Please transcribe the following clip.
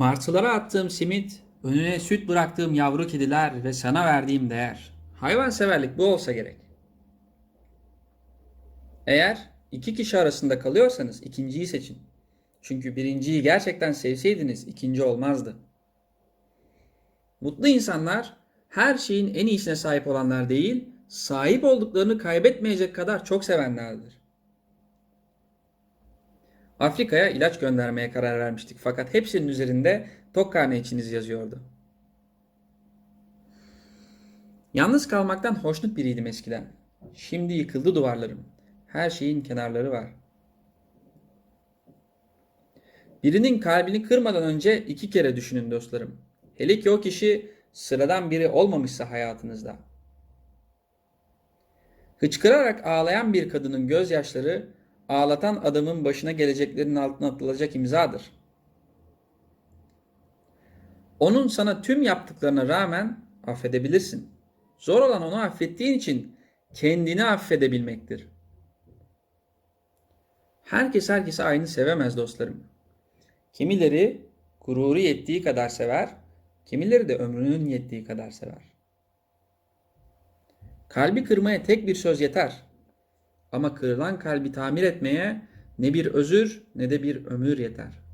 Martılara attığım simit, önüne süt bıraktığım yavru kediler ve sana verdiğim değer. Hayvanseverlik bu olsa gerek. Eğer iki kişi arasında kalıyorsanız ikinciyi seçin. Çünkü birinciyi gerçekten sevseydiniz ikinci olmazdı. Mutlu insanlar her şeyin en iyisine sahip olanlar değil, sahip olduklarını kaybetmeyecek kadar çok sevenlerdir. Afrika'ya ilaç göndermeye karar vermiştik fakat hepsinin üzerinde tok karne içiniz yazıyordu. Yalnız kalmaktan hoşnut biriydim eskiden. Şimdi yıkıldı duvarlarım. Her şeyin kenarları var. Birinin kalbini kırmadan önce iki kere düşünün dostlarım. Hele ki o kişi sıradan biri olmamışsa hayatınızda. Hıçkırarak ağlayan bir kadının gözyaşları ağlatan adamın başına geleceklerin altına atılacak imzadır. Onun sana tüm yaptıklarına rağmen affedebilirsin. Zor olan onu affettiğin için kendini affedebilmektir. Herkes herkesi aynı sevemez dostlarım. Kimileri gururu yettiği kadar sever, kimileri de ömrünün yettiği kadar sever. Kalbi kırmaya tek bir söz yeter. Ama kırılan kalbi tamir etmeye ne bir özür ne de bir ömür yeter.''